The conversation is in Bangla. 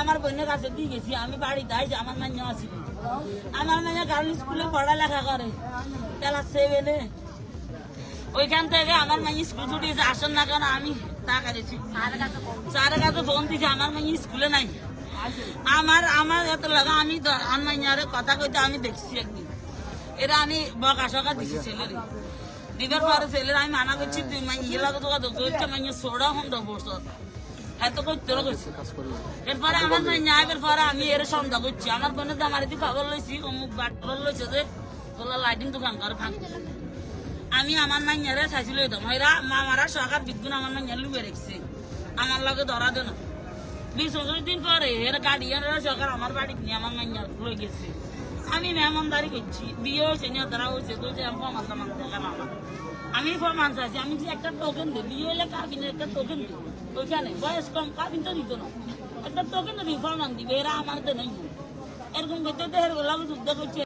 আমার আমার কাছে আমি বাড়িতে আইছি, আমার আমার স্কুলে ওইখান থেকে আমার মাই স্কুল ছুটিয়েছে আসেন না কেন আমি টাকা কাছে ফোন আমার মাই স্কুলে নাই। আমার আমার এত লাগা, আমি আমার কথা কইতে আমি দেখছি একদিন। এটা আমি বকা সকা দিছি ছেলের। দিবার পরে আমি মানা করছি তুই মাই লাগে তো মাই সোডা হন্ড বছর এত করতে করছি এরপরে আমার আমি এর সন্ধ্যা করছি আমার বোনের দাম আরে খবর লইছি অমুক বাট লইছে যে তোলা লাইটিং দোকান করে ফাঁকি আমি আমার মাইয়ারে চাইছিল তো মাইরা মামারা সরকার বিদ্যুৎ আমার মাইয়া লুবে রেখছে আমার লগে ধরা দেন বিশ দিন পরে এর গার্ডিয়ানরা সরকার আমার বাড়ি নিয়ে আমার মাইয়া লই গেছে। আমি মেহমানদারি করছি, বিয়ে হয়েছে, নিয়ে ধরা হয়েছে, তো যে আমি ফর্মান টামান দেখাম আমার। আমি ফর্মান চাইছি, আমি যে একটা টোকেন দিই বিয়ে হলে কাবিনের একটা টোকেন দিই ওইখানে বয়স কম, কাবিন তো দিত না। একটা টোকেন দিই ফর্মান দিবে, এরা আমার তো নেই এরকম করতে তো এর গোলাপ যুদ্ধ করছে।